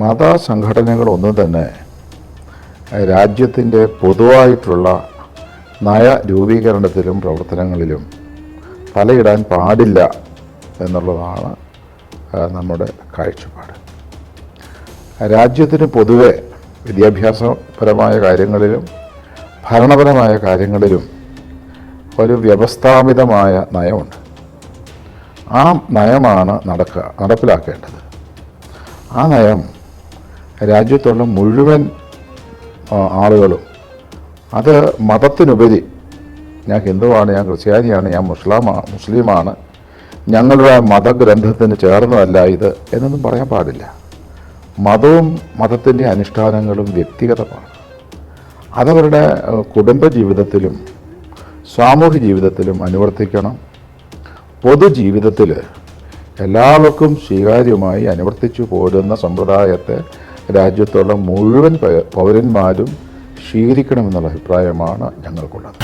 മതസംഘടനകളൊന്നും തന്നെ രാജ്യത്തിന്റെ പൊതുവായിട്ടുള്ള നയ രൂപീകരണത്തിലും പ്രവർത്തനങ്ങളിലും തലയിടാൻ പാടില്ല എന്നുള്ളതാണ് നമ്മുടെ കാഴ്ചപ്പാട്. രാജ്യത്തിന് പൊതുവെ വിദ്യാഭ്യാസപരമായ കാര്യങ്ങളിലും ഭരണപരമായ കാര്യങ്ങളിലും ഒരു വ്യവസ്ഥാപിതമായ നയമുണ്ട്. ആ നയമാണ് നടക്കുക നടപ്പിലാക്കേണ്ടത്. ആ നയം രാജ്യത്തുള്ള മുഴുവൻ ആളുകളും. അത് മതത്തിനുപരി ഞാൻ ഹിന്ദുവാണ് ഞാൻ ക്രിസ്ത്യാനിയാണ് ഞാൻ മുസ്ലാമാ മുസ്ലിമാണ്. ഞങ്ങളുടെ മതഗ്രന്ഥത്തിന് ചേർന്നതല്ല ഇത് എന്നൊന്നും പറയാൻ പാടില്ല. മതവും മതത്തിന്റെ അനുഷ്ഠാനങ്ങളും വ്യക്തിഗതമാണ്. അതവരുടെ കുടുംബ ജീവിതത്തിലും സാമൂഹ്യ ജീവിതത്തിലും അനുവർത്തിക്കണം. പൊതുജീവിതത്തിൽ എല്ലാവർക്കും സ്വീകാര്യമായി അനുവർത്തിച്ചു പോരുന്ന സമ്പ്രദായത്തെ രാജ്യത്തുള്ള മുഴുവൻ പൗരന്മാരും സ്വീകരിക്കണമെന്നുള്ള അഭിപ്രായമാണ് ഞങ്ങൾക്കുള്ളത്.